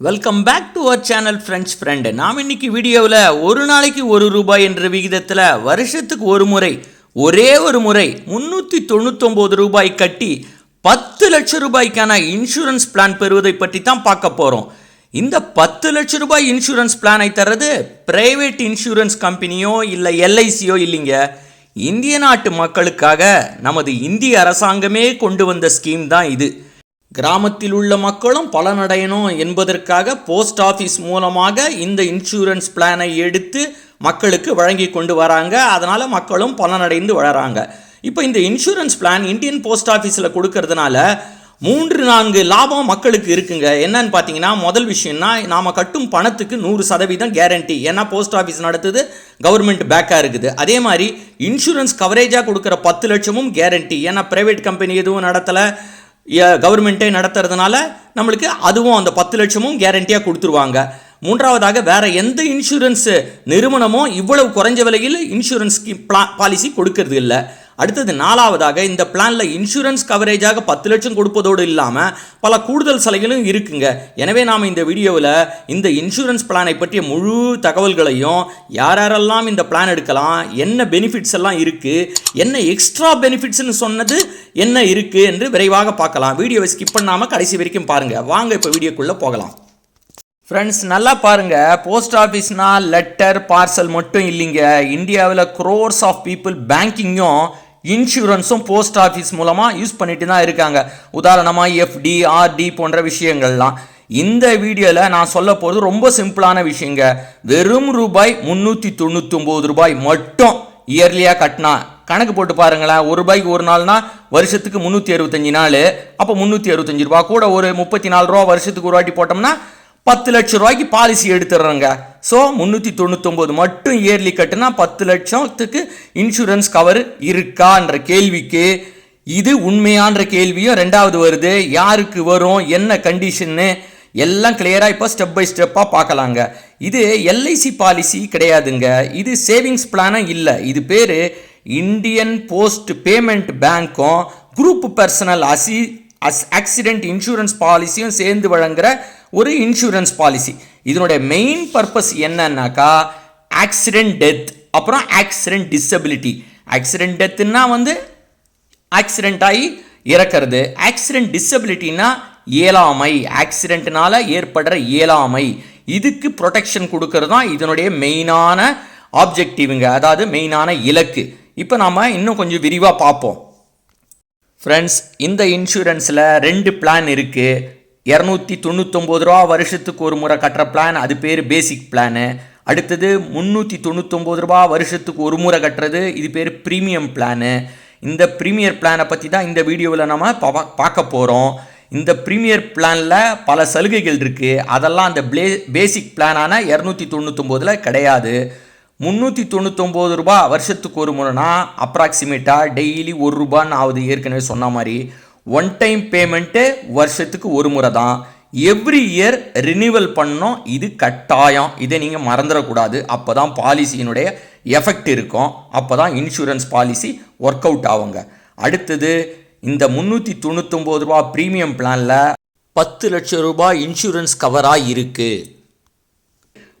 Welcome back to our channel friends friend நாம் இன்னைக்கு வீடியோவில் ஒரு நாளைக்கு ஒரு ரூபாய் என்ற விகிதத்தில் வருஷத்துக்கு ஒரு முறை ஒரே ஒரு முறை முந்நூற்றி தொண்ணூத்தொம்பது ரூபாய் கட்டி பத்து லட்சம் ரூபாய்க்கான இன்சூரன்ஸ் பிளான் பெறுவதை பற்றி தான் பார்க்க போகிறோம் இந்த பத்து லட்ச ரூபாய் இன்சூரன்ஸ் பிளானை தர்றது பிரைவேட் இன்சூரன்ஸ் கம்பெனியோ இல்லை எல்ஐசியோ இல்லைங்க. இந்திய நாட்டு மக்களுக்காக நமது இந்திய அரசாங்கமே கொண்டு வந்த ஸ்கீம் தான் இது. கிராமத்தில் உள்ள மக்களும் பலனடையணும் என்பதற்காக போஸ்ட் ஆஃபீஸ் மூலமாக இந்த இன்சூரன்ஸ் பிளானை எடுத்து மக்களுக்கு வழங்கி கொண்டு வராங்க. அதனால் மக்களும் பலனடைந்து வளராங்க. இப்போ இந்த இன்சூரன்ஸ் பிளான் இந்தியன் போஸ்ட் ஆஃபீஸில் கொடுக்கறதுனால மூன்று நான்கு லாபம் மக்களுக்கு இருக்குங்க. என்னன்னு பார்த்தீங்கன்னா முதல் விஷயம்னா நாம் கட்டும் பணத்துக்கு நூறு சதவீதம் கேரண்டி ஏன்னா போஸ்ட் ஆஃபீஸ் நடத்துது கவர்மெண்ட் பேக்காக இருக்குது. அதே மாதிரி இன்சூரன்ஸ் கவரேஜாக கொடுக்குற பத்து லட்சமும் கேரண்டி ஏன்னா ப்ரைவேட் கம்பெனி எதுவும் நடத்தலை. கவர்மெண்ட்டே நடத்துறதுனால நம்மளுக்கு அதுவும் அந்த பத்து லட்சமும் கேரண்டியாக கொடுத்துருவாங்க. மூன்றாவதாக வேறு எந்த இன்சூரன்ஸு நிறுவனமும் இவ்வளவு குறைஞ்ச விலையில் இன்சூரன்ஸ் பாலிசி கொடுக்கறது இல்லை. அடுத்தது நாலாவதாக இந்த பிளானில் இன்சூரன்ஸ் கவரேஜாக பத்து லட்சம் கொடுப்பதோடு இல்லாமல் பல கூடுதல் சலுகைகளும் இருக்குங்க. எனவே நாம் இந்த வீடியோவில் இந்த இன்சூரன்ஸ் பிளானை பற்றிய முழு தகவல்களையும் யார் யாரெல்லாம் இந்த பிளான் எடுக்கலாம் என்ன பெனிஃபிட்ஸ் எல்லாம் இருக்குது என்ன எக்ஸ்ட்ரா பெனிஃபிட்ஸ்னு சொன்னது என்ன இருக்குது என்று விரைவாக பார்க்கலாம். வீடியோவை ஸ்கிப் பண்ணாமல் கடைசி வரைக்கும் பாருங்கள் வாங்க இப்போ வீடியோக்குள்ளே போகலாம். ஃப்ரெண்ட்ஸ் நல்லா பாருங்கள் போஸ்ட் ஆஃபீஸ்னால் லெட்டர் பார்சல் மட்டும் இல்லைங்க. இந்தியாவில் க்ரோர்ஸ் ஆஃப் பீப்புள் பேங்கிங்கும் இன்சூரன்ஸும் போஸ்ட் ஆஃபீஸ் மூலமாக யூஸ் பண்ணிட்டு தான் இருக்காங்க. உதாரணமாக எஃப்டி ஆர்டி போன்ற விஷயங்கள்லாம். இந்த வீடியோவில் நான் சொல்ல போகிறது ரொம்ப சிம்பிளான விஷயங்க. வெறும் ரூபாய் முந்நூற்றி தொண்ணூத்தொம்பது ரூபாய் மட்டும் இயர்லியாக கட்டினா. கணக்கு போட்டு பாருங்களேன். ஒரு ரூபாய்க்கு ஒரு நாள்னா வருஷத்துக்கு முந்நூற்றி அறுபத்தஞ்சு நாள். அப்போ முந்நூற்றி அறுபத்தஞ்சு ரூபா கூட ஒரு முப்பத்தி நாலு ரூபா வருஷத்துக்கு ஒரு வாட்டி போட்டோம்னா பத்து லட்சம் ரூபாய்க்கு பாலிசி எடுத்துடுறோங்க. ஸோ முந்நூற்றி தொண்ணூத்தொம்பது மட்டும் இயர்லி கட்டுனா பத்து லட்சத்துக்கு இன்சூரன்ஸ் கவர் இருக்கான்ற கேள்விக்கு இது உண்மையான்ற கேள்வியும் ரெண்டாவது வருது. யாருக்கு வரும்? என்ன கண்டிஷன்னு எல்லாம் கிளியராக இப்போ ஸ்டெப் பை ஸ்டெப்பாக பார்க்கலாங்க. இது எல்ஐசி பாலிசி கிடையாதுங்க. இது சேவிங்ஸ் பிளானும் இல்லை. இது பேர் இந்தியன் போஸ்ட் பேமெண்ட் பேங்க்கும் குரூப் பர்சனல் அசி அஸ் ஆக்சிடென்ட் இன்சூரன்ஸ் பாலிசியும் சேர்ந்து வழங்குகிற ஒரு இன்சூரன்ஸ் பாலிசி இதனுடைய மெயின் பர்பஸ் என்னன்னாக்கா ஆக்சிடென்ட் டெத் அப்புறம் ஆக்சிடென்ட் டிசபிலிட்டி ஆக்சிடென்ட் டெத்துன்னா வந்து ஆக்சிடெண்ட் ஆகி இறக்கிறது. ஆக்சிடென்ட் டிசபிலிட்டினா இயலாமை. ஆக்சிடெண்ட்னால ஏற்படுற இயலாமை. இதுக்கு ப்ரொடெக்ஷன் கொடுக்கறது தான் இதனுடைய மெயினான ஆப்ஜெக்டிவுங்க அதாவது மெயினான இலக்கு. இப்போ நாம் இன்னும் கொஞ்சம் விரிவாக பார்ப்போம். ஃப்ரெண்ட்ஸ் இந்த இன்சூரன்ஸில் ரெண்டு பிளான் இருக்குது இரநூத்தி தொண்ணூத்தொம்பது ரூபா வருஷத்துக்கு ஒரு முறை கட்டுற பிளான் அது பேர் பேசிக் பிளானு அடுத்தது முந்நூற்றி தொண்ணூத்தொம்பது ரூபா வருஷத்துக்கு ஒரு முறை கட்டுறது இது பேர் ப்ரீமியம் பிளானு இந்த ப்ரீமியர் பிளானை பற்றி தான் இந்த வீடியோவில் நம்ம பார்க்க போகிறோம் இந்த ப்ரீமியர் பிளானில் பல சலுகைகள் இருக்குது அதெல்லாம் அந்த ப்ளே பேசிக் பிளானான இரநூத்தி தொண்ணூத்தொம்போதில் கிடையாது. முந்நூற்றி தொண்ணூத்தொம்பது ரூபா வருஷத்துக்கு ஒரு முறைனா அப்ராக்சிமேட்டாக டெய்லி ஒரு ரூபான்னு ஆகுது. ஏற்கனவே சொன்ன மாதிரி. ஒன் டைம் பேமெண்ட்டு வருஷத்துக்கு ஒரு முறை தான் எவ்ரி இயர் ரினியூவல் பண்ணோம் இது கட்டாயம். இதை நீங்கள் மறந்துடக்கூடாது. அப்போ தான் பாலிசியினுடைய எஃபெக்ட் இருக்கும். அப்போ தான் இன்சூரன்ஸ் பாலிசி ஒர்க் அவுட் ஆகுங்க. அடுத்தது இந்த முந்நூற்றி தொண்ணூத்தொம்பது ரூபா ப்ரீமியம் பிளானில் பத்து லட்சம் ரூபாய் இன்சூரன்ஸ் கவராக இருக்குது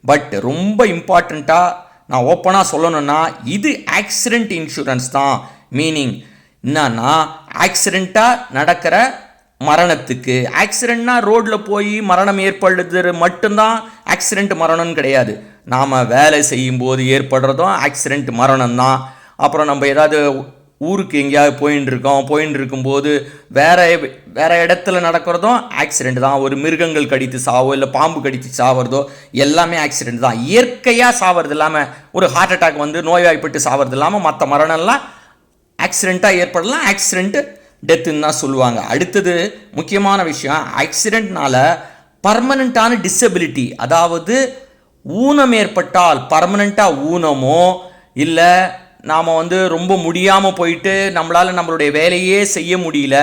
பட் ரொம்ப இம்பார்ட்டண்ட்டாக நான் ஓப்பனாக சொல்லணும்னா இது ஆக்சிடெண்ட் இன்சூரன்ஸ் தான். மீனிங் என்னன்னா ஆக்சிடெண்ட்டாக நடக்கிற மரணத்துக்கு. ஆக்சிடெண்ட்னா ரோட்டில் போய் மரணம் ஏற்படுறது மட்டும்தான் ஆக்சிடெண்ட் மரணம்னு கிடையாது. நாம் வேலை செய்யும்போது ஏற்படுறதும் ஆக்சிடெண்ட் மரணம் தான் அப்புறம் நம்ம ஏதாவது ஊருக்கு எங்கேயாவது போயின்னு இருக்கோம். போயின்னு இருக்கும்போது வேற வேற இடத்துல நடக்கிறதும் ஆக்சிடெண்ட் தான். ஒரு மிருகங்கள் கடித்து சாவோ இல்லை பாம்பு கடித்து சாவறதோ எல்லாமே ஆக்சிடெண்ட் தான். இயற்கையாக சாவறது இல்லாமல் ஒரு ஹார்ட் அட்டாக் வந்து நோய்வாய்ப்பட்டு சாவறது இல்லாமல் மற்ற மரணம்லாம் ஆக்சிடெண்ட்டாக ஏற்படலாம் ஆக்சிடென்ட் டெத்துன்னு தான் சொல்லுவாங்க. அடுத்தது முக்கியமான விஷயம் ஆக்சிடெண்ட்னால் பர்மனண்ட்டான டிசபிலிட்டி அதாவது ஊனம் ஏற்பட்டால் பர்மனண்ட்டாக ஊனமோ இல்லை நாம் வந்து ரொம்ப முடியாமல் போயிட்டு நம்மளால் நம்மளுடைய வேலையே செய்ய முடியல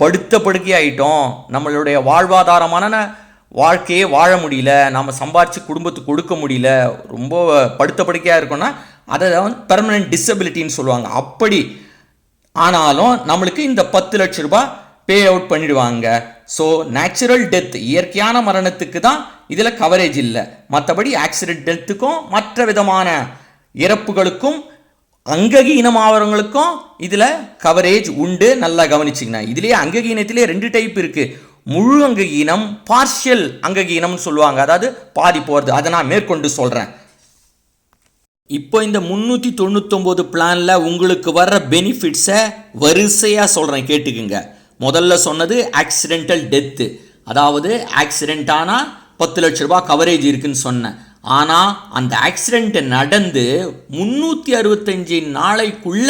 படுத்த படுக்கை ஆகிட்டோம் நம்மளுடைய வாழ்வாதாரமான வாழ்க்கையே வாழ முடியல நம்ம சம்பாரித்து குடும்பத்துக்கு கொடுக்க முடியல ரொம்ப படுத்த படுக்கையாக இருக்கோம்னா அதை வந்து பெர்மனன்ட் டிசபிலிட்டின்னு சொல்லுவாங்க. அப்படி ஆனாலும் நம்மளுக்கு இந்த பத்து லட்ச ரூபாய் பே அவுட் பண்ணிடுவாங்க. ஸோ நேச்சுரல் டெத் இயற்கையான மரணத்துக்கு தான் இதில் கவரேஜ் இல்லை. மற்றபடி ஆக்சிடென்ட் டெத்துக்கும் மற்ற விதமான இறப்புகளுக்கும் அங்ககீனமாகறவங்களுக்கும் இதில் கவரேஜ் உண்டு. நல்லா கவனிச்சிங்கன்னா இதுலேயே அங்ககீனத்திலே ரெண்டு டைப் இருக்குது முழு அங்ககீனம் பார்ஷியல் அங்ககீனம்னு சொல்லுவாங்க. அதாவது பாதி போகிறது அதை நான் மேற்கொண்டு சொல்கிறேன் இப்போ இந்த முந்நூற்றி தொண்ணூத்தொம்போது பிளானில் உங்களுக்கு வர்ற பெனிஃபிட்ஸை வரிசையாக சொல்கிறேன் கேட்டுக்குங்க. முதல்ல சொன்னது ஆக்சிடென்டல் டெத்து அதாவது ஆக்சிடென்ட் ஆனால் பத்து லட்ச ரூபா கவரேஜ் இருக்குன்னு சொன்னேன். ஆனால் அந்த ஆக்சிடென்ட் நடந்து முந்நூற்றி அறுபத்தஞ்சு நாளைக்குள்ள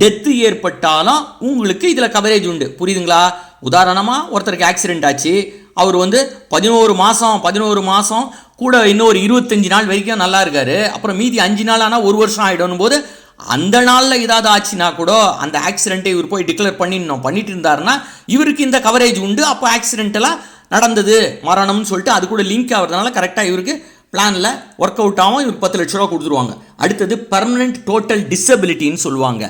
டெத்து ஏற்பட்டாலும் உங்களுக்கு இதில் கவரேஜ் உண்டு. புரியுதுங்களா? உதாரணமாக ஒருத்தருக்கு ஆக்சிடென்ட் ஆச்சு. அவர் வந்து பதினோரு மாதம் பதினோரு மாதம் கூட இன்னொரு இருபத்தஞ்சி நாள் வரைக்கும் நல்லா இருக்கார். அப்புறம் மீதி அஞ்சு நாள் ஆனால் ஒரு வருஷம் ஆகிடும் போது அந்த நாளில் ஏதாவது ஆச்சுன்னா கூட அந்த ஆக்சிடென்ட்டை இவர் போய் டிக்ளேர் பண்ணிடணும். பண்ணிட்டு இருந்தாருன்னா இவருக்கு இந்த கவரேஜ் உண்டு. அப்போ ஆக்சிடென்ட்டெல்லாம் நடந்தது மரணம்னு சொல்லிட்டு அது கூட லிங்க் ஆகிறதுனால கரெக்டாக இவருக்கு பிளானில் ஒர்க் அவுட் ஆகும் இவருக்கு பத்து லட்ச ரூபா கொடுத்துருவாங்க. அடுத்தது பர்மனெண்ட் டோட்டல் டிசபிலிட்டின்னு சொல்லுவாங்க.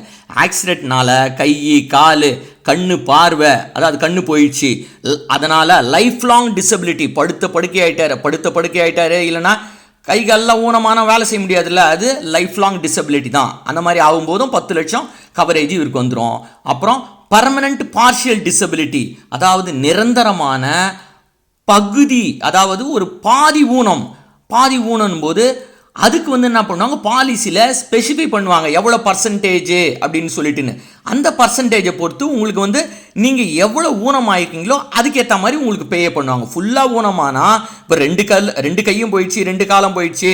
ஆக்சிடென்ட்னால் கை கால் கண்ணு பார்வை அதாவது கண்ணு போயிடுச்சு. அதனால் லைஃப் லாங் டிசபிலிட்டி படுத்த படுக்கை ஆயிட்டாரு படுத்த படுக்கை ஆயிட்டாரு இல்லைன்னா கை கால்லாம் ஊனமான வேலை செய்ய முடியாதுல்ல அது லைஃப் லாங் டிசபிலிட்டி தான். அந்த மாதிரி ஆகும்போதும் பத்து லட்சம் கவரேஜ் இவருக்கு வந்துடும் அப்புறம் பர்மனெண்ட் பார்ஷியல் டிசபிலிட்டி அதாவது நிரந்தரமான பகுதி அதாவது ஒரு பாதி ஊனம் பாதி ஊனம் போது அதுக்கு வந்து என்ன பண்ணுவாங்க? பாலிசியில் ஸ்பெசிஃபை பண்ணுவாங்க. எவ்வளோ பர்சன்டேஜ் அப்படின்னு சொல்லிட்டுன்னு. அந்த பர்சன்டேஜை பொறுத்து உங்களுக்கு வந்து நீங்கள் எவ்வளோ ஊனம் ஆயிருக்கீங்களோ அதுக்கேற்ற மாதிரி உங்களுக்கு பே பண்ணுவாங்க. ஃபுல்லாக ஊனமானா இப்போ ரெண்டு கல் ரெண்டு கையும் போயிடுச்சு ரெண்டு காலம் போயிடுச்சு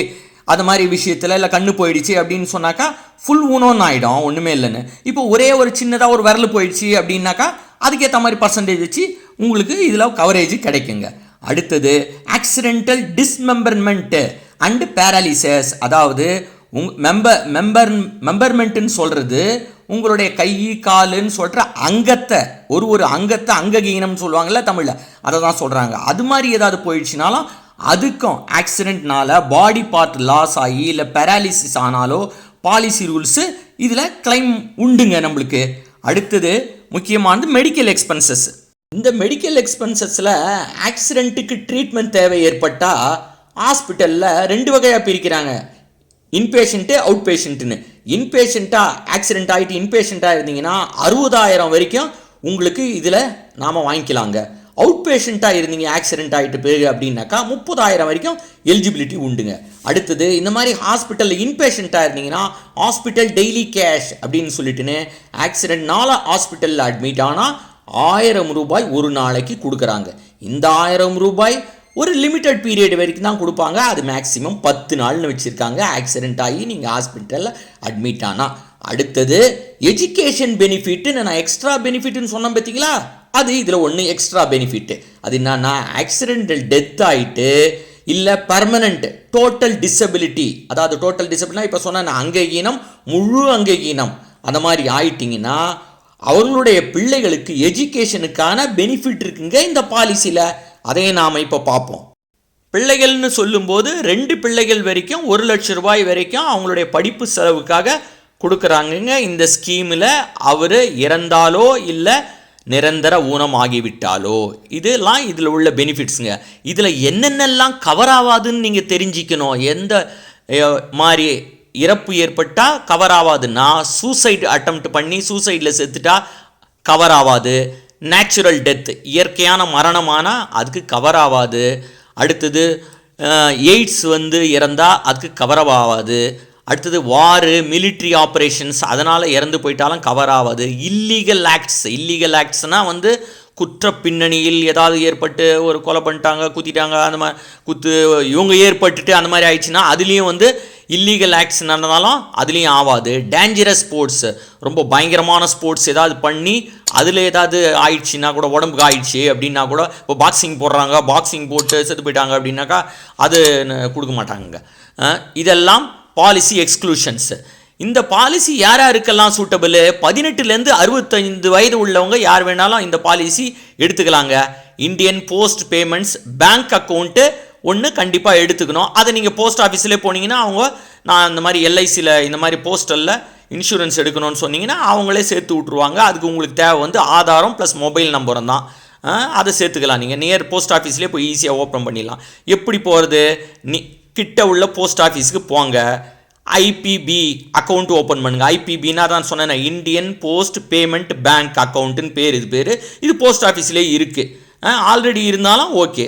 அது மாதிரி விஷயத்தில் இல்லை கண்ணு போயிடுச்சு அப்படின்னு சொன்னாக்கா ஃபுல் ஊனம்னு ஆகிடும் ஒன்றுமே இல்லைன்னு. இப்போ ஒரே ஒரு சின்னதாக ஒரு விரல் போயிடுச்சு அப்படின்னாக்கா அதுக்கேற்ற மாதிரி பர்சன்டேஜ் வச்சு உங்களுக்கு இதில் கவரேஜ் கிடைக்குங்க. அடுத்தது ஆக்சிடென்டல் டிஸ்மெம்பர்மெண்ட்டு அண்டு பேரலிசஸ் அதாவது உங் மெம்பர் மெம்பர் மெம்பர்மெண்ட்டுன்னு சொல்கிறது உங்களுடைய கை காலுன்னு சொல்கிற அங்கத்தை ஒரு ஒரு அங்கத்தை அங்ககீனம்னு சொல்லுவாங்கள்ல தமிழில் அதை தான் சொல்கிறாங்க அது மாதிரி ஏதாவது போயிடுச்சுனாலும் அதுக்கும் ஆக்சிடென்ட்னால பாடி பார்ட் லாஸ் ஆகி இல்லை பேராலிசிஸ் ஆனாலோ பாலிசி ரூல்ஸு இதில் கிளைம் உண்டுங்க நம்மளுக்கு. அடுத்தது முக்கியமானது மெடிக்கல் எக்ஸ்பென்சஸ் இந்த மெடிக்கல் எக்ஸ்பென்சஸில் ஆக்சிடெண்ட்டுக்கு ட்ரீட்மெண்ட் தேவை ஏற்பட்டால் ஹாஸ்பிட்டலில் ரெண்டு வகையாக பிரிக்கிறாங்க. இன்பேஷண்ட்டு அவுட் பேஷண்ட்டுன்னு இன்பேஷண்ட்டாக ஆக்சிடென்ட் ஆகிட்டு இன்பேஷண்ட்டாக இருந்தீங்கன்னா அறுபதாயிரம் வரைக்கும் உங்களுக்கு இதில் நாம் வாங்கிக்கலாங்க. அவுட் பேஷண்ட்டாக இருந்தீங்க ஆக்சிடென்ட் ஆகிட்டு பிறகு அப்படின்னாக்கா முப்பதாயிரம் வரைக்கும் எலிஜிபிலிட்டி உண்டுங்க. அடுத்தது இந்த மாதிரி ஹாஸ்பிட்டலில் இன்பேஷண்ட்டாக இருந்தீங்கன்னா ஹாஸ்பிட்டல் டெய்லி கேஷ் அப்படின்னு சொல்லிட்டுன்னு ஆக்சிடென்ட்னால ஹாஸ்பிட்டலில் அட்மிட் ஆனால் ஆயிரம் ரூபாய் ஒரு நாளைக்கு கொடுக்குறாங்க. இந்த ஆயிரம் ரூபாய் ஒரு லிமிட்டட் பீரியட் வரைக்கும் தான் கொடுப்பாங்க. அது மேக்ஸிமம் பத்து நாள்னு வச்சுருக்காங்க. ஆக்சிடென்ட் ஆகி நீங்கள் ஹாஸ்பிட்டலில் அட்மிட் ஆனால் அடுத்தது எஜுகேஷன் பெனிஃபிட்டு நான் எக்ஸ்ட்ரா பெனிஃபிட்னு சொன்னேன் பார்த்தீங்களா அது இதில் ஒன்று எக்ஸ்ட்ரா பெனிஃபிட்டு அது என்னன்னா ஆக்சிடென்டல் டெத் ஆகிட்டு இல்லை பர்மனண்ட் டோட்டல் டிசபிலிட்டி அதாவது டோட்டல் டிசபிலிட்டினா இப்போ சொன்ன அங்ககீனம் முழு அங்ககீனம். அந்த மாதிரி ஆயிட்டிங்கன்னா அவர்களுடைய பிள்ளைகளுக்கு எஜுகேஷனுக்கான பெனிஃபிட் இருக்குங்க இந்த பாலிசியில் அதையே நாம் இப்போ பார்ப்போம். பிள்ளைகள்னு சொல்லும்போது ரெண்டு பிள்ளைகள் வரைக்கும் ஒரு லட்ச ரூபாய் வரைக்கும் அவங்களுடைய படிப்பு செலவுக்காக கொடுக்குறாங்கங்க. இந்த ஸ்கீமில் அவர் இறந்தாலோ இல்லை நிரந்தர ஊனம் ஆகிவிட்டாலோ இதெல்லாம் இதில் உள்ள பெனிஃபிட்ஸுங்க இதில் என்னென்னலாம் கவர் ஆகாதுன்னு நீங்கள் தெரிஞ்சிக்கணும். எந்த மாதிரி இறப்பு ஏற்பட்டால் கவர் ஆகாதுன்னா சூசைட் அட்டம்ப்ட் பண்ணி சூசைடில் செத்துட்டா கவர் ஆகாது நேச்சுரல் டெத் இயற்கையான மரணமானால் அதுக்கு கவர் ஆகாது அடுத்தது எய்ட்ஸ் வந்து இறந்தால் அதுக்கு கவர் ஆகாது அடுத்தது வாரு மிலிட்ரி ஆப்ரேஷன்ஸ் அதனால் இறந்து போயிட்டாலும் கவர் ஆகாது இல்லீகல் ஆக்ட்ஸ் இல்லீகல் ஆக்ட்ஸ்னால் வந்து குற்ற பின்னணியில் ஏதாவது ஏற்பட்டு ஒரு கொலை பண்ணிட்டாங்க குத்திட்டாங்க அந்த மாதிரி குத்து இவங்க ஏற்பட்டுட்டு அந்த மாதிரி ஆயிடுச்சுன்னா அதுலேயும் வந்து இல்லீகல் ஆக்ட்ஸ் நடந்தாலும் அதுலேயும் ஆகாது டேஞ்சரஸ் ஸ்போர்ட்ஸ் ரொம்ப பயங்கரமான ஸ்போர்ட்ஸ் ஏதாவது பண்ணி அதில் ஏதாவது ஆயிடுச்சுன்னா கூட உடம்புக்கு ஆயிடுச்சு அப்படின்னா கூட இப்போ பாக்ஸிங் போடுறாங்க பாக்ஸிங் போட்டு செத்து போயிட்டாங்க அப்படின்னாக்கா அது கொடுக்க மாட்டாங்க இதெல்லாம் பாலிசி எக்ஸ்க்ளூஷன்ஸ் இந்த பாலிசி யார் யாருக்கெல்லாம் சூட்டபிள் பதினெட்டுலேருந்து அறுபத்தைந்து வயது உள்ளவங்க யார் வேணாலும் இந்த பாலிசி எடுத்துக்கலாங்க. Indian post payments bank account ஒன்று கண்டிப்பாக எடுத்துக்கணும். அதை நீங்கள் போஸ்ட் ஆஃபீஸில் போனீங்கன்னா அவங்க நான் இந்த மாதிரி எல்ஐசியில் இந்த மாதிரி போஸ்டலில் இன்சூரன்ஸ் எடுக்கணும்னு சொன்னீங்கன்னா அவங்களே சேர்த்து விட்ருவாங்க அதுக்கு உங்களுக்கு தேவை வந்து ஆதாரம் ப்ளஸ் மொபைல் நம்பரும் தான். ஆ, அதை சேர்த்துக்கலாம் நீங்கள் நியர் போஸ்ட் ஆஃபீஸ்லேயே போய் ஈஸியாக ஓப்பன் பண்ணிடலாம். எப்படி போகிறது நீ கிட்ட உள்ள போஸ்ட் ஆஃபீஸுக்கு போங்க. ஐபிபி அக்கௌண்ட் ஓப்பன் பண்ணுங்கள் ஐபிபின்னா தான் சொன்னேன் இந்தியன் போஸ்ட் பேமெண்ட் பேங்க் அக்கௌண்ட்டுன்னு பேர் இது பேர். இது போஸ்ட் ஆஃபீஸ்லேயே இருக்குது ஆல்ரெடி இருந்தாலும் ஓகே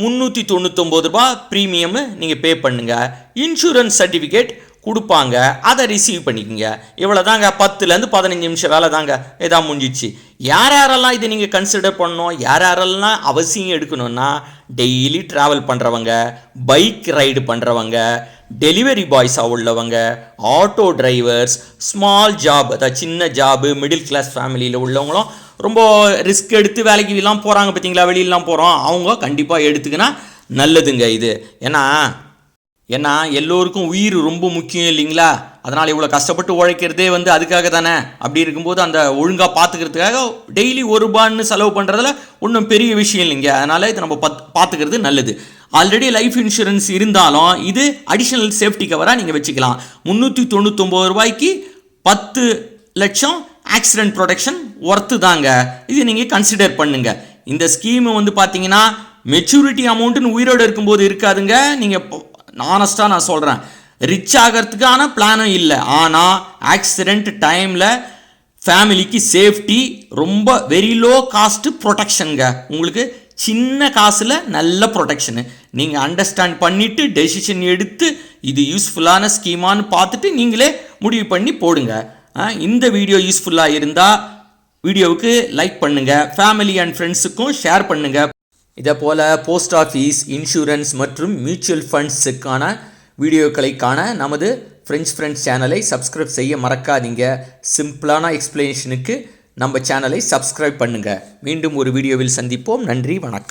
முந்நூற்றி தொண்ணூத்தொம்பது ரூபா ப்ரீமியமு நீங்கள் பே பண்ணுங்கள் இன்சூரன்ஸ் சர்டிஃபிகேட் கொடுப்பாங்க. அதை ரிசீவ் பண்ணிக்கோங்க. இவ்வளோ தாங்க பத்துலேருந்து பதினஞ்சு நிமிஷம் வேலை தாங்க. இதாக முடிஞ்சிச்சு. யார் யாரெல்லாம் இதை நீங்கள் கன்சிடர் பண்ணணும்? யார் யாரெல்லாம் அவசியம் எடுக்கணும்னா டெய்லி ட்ராவல் பண்ணுறவங்க பைக் ரைடு பண்ணுறவங்க டெலிவரி பாய்ஸாக உள்ளவங்க ஆட்டோ டிரைவர்ஸ் ஸ்மால் ஜாப் அதாவது சின்ன ஜாபு மிடில் கிளாஸ் ஃபேமிலியில் உள்ளவங்களும் ரொம்ப ரிஸ்க் எடுத்து வேலைக்கு எல்லாம் போகிறாங்க பார்த்தீங்களா வெளியிலலாம் போகிறோம் அவங்க கண்டிப்பாக எடுத்துக்கினா நல்லதுங்க இது. ஏன்னா ஏன்னா எல்லோருக்கும் உயிர் ரொம்ப முக்கியம் இல்லைங்களா? அதனால் இவ்வளோ கஷ்டப்பட்டு உழைக்கிறதே வந்து அதுக்காக தானே. அப்படி இருக்கும்போது அந்த ஒழுங்காக பார்த்துக்கிறதுக்காக டெய்லி ஒரு ரூபான்னு செலவு பண்ணுறதுல ஒன்றும் பெரிய விஷயம் இல்லைங்க. அதனால் இதை நம்ம பத் பார்த்துக்கிறது நல்லது. ஆல்ரெடி லைஃப் இன்சூரன்ஸ் இருந்தாலும் இது அடிஷ்னல் சேஃப்டி கவராக நீங்கள் வச்சுக்கலாம். முந்நூற்றி தொண்ணூத்தொம்பது ரூபாய்க்கு பத்து லட்சம் ஆக்சிடென்ட் ப்ரொடெக்ஷன் ஒர்த்து தாங்க. இது நீங்கள் கன்சிடர் பண்ணுங்கள் இந்த ஸ்கீமு வந்து பார்த்தீங்கன்னா மெச்சூரிட்டி அமௌண்ட்டுன்னு உயிரோடு இருக்கும்போது இருக்காதுங்க. நீங்கள் ஆனஸ்ட்டாக நான் சொல்கிறேன் ரிச் ஆகிறதுக்கான பிளானும் இல்லை. ஆனால் ஆக்சிடெண்ட் டைமில் ஃபேமிலிக்கு சேஃப்டி ரொம்ப வெரி லோ காஸ்ட்டு ப்ரொடெக்ஷனுங்க உங்களுக்கு சின்ன காசில் நல்ல ப்ரொடெக்ஷனு நீங்கள் அண்டர்ஸ்டாண்ட் பண்ணிவிட்டு டெசிஷன் எடுத்து இது யூஸ்ஃபுல்லான ஸ்கீமான்னு பார்த்துட்டு நீங்களே முடிவு பண்ணி போடுங்க. இந்த வீடியோ யூஸ்ஃபுல்லாக இருந்தால் வீடியோவுக்கு லைக் பண்ணுங்கள் ஃபேமிலி அண்ட் ஃப்ரெண்ட்ஸுக்கும் ஷேர் பண்ணுங்கள் இதே போல் போஸ்ட் ஆஃபீஸ் இன்சூரன்ஸ் மற்றும் மியூச்சுவல் ஃபண்ட்ஸுக்கான வீடியோக்களை காண நமது ஃப்ரெண்ட்ஸ் ஃப்ரெண்ட்ஸ் சேனலை சப்ஸ்கிரைப் செய்ய மறக்காதீங்க. சிம்பிளான எக்ஸ்பிளனேஷனுக்கு நம்ம சேனலை சப்ஸ்கிரைப் பண்ணுங்கள் மீண்டும் ஒரு வீடியோவில் சந்திப்போம். நன்றி வணக்கம்.